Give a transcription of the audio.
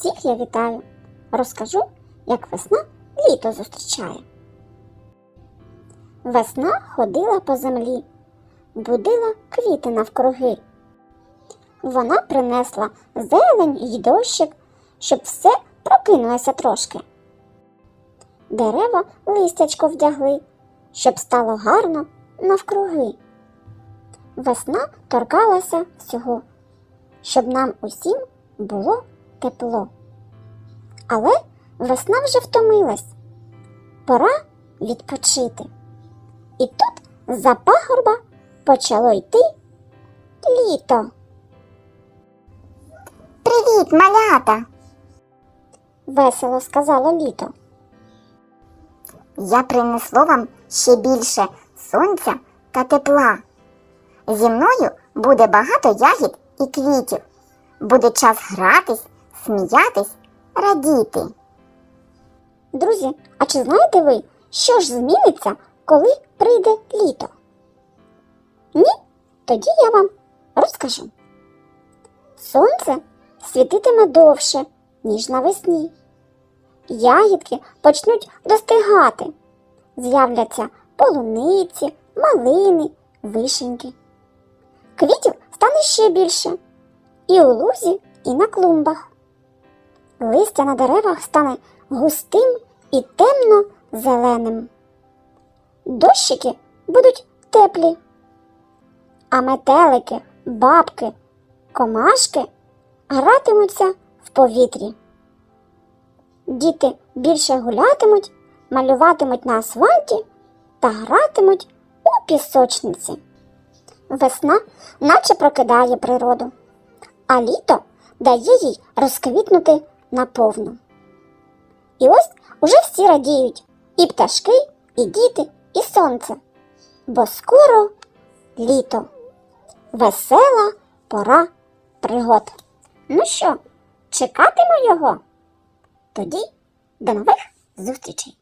Всіх я вітаю. Розкажу, як весна літо зустрічає. Весна ходила по землі, будила квіти навкруги. Вона принесла зелень й дощик, щоб все прокинулося трошки. Дерева листячко вдягли, щоб стало гарно навкруги. Весна торкалася всього, щоб нам усім було тепло. Але весна вже втомилась. Пора відпочити. І тут за пагорба почало йти літо. Привіт, малята! Весело сказало літо. Я принесло вам ще більше сонця та тепла. Зі мною буде багато ягід і квітів. Буде час гратись, сміятись, радіти. Друзі, а чи знаєте ви, що ж зміниться, коли прийде літо? Ні? Тоді я вам розкажу. Сонце світитиме довше, ніж навесні. Ягідки почнуть достигати. З'являться полуниці, малини, вишеньки. Квітів стане ще більше. І у лузі, і на клумбах. Листя на деревах стане густим і темно-зеленим. Дощики будуть теплі, а метелики, бабки, комашки гратимуться в повітрі. Діти більше гулятимуть, малюватимуть на асфальті та гратимуть у пісочниці. Весна наче прокидає природу, а літо дає їй розквітнути наповну. І ось уже всі радіють і пташки, і діти, і сонце. Бо скоро літо. Весела пора пригод. Ну що, чекатимо його? Тоді до нових зустрічей!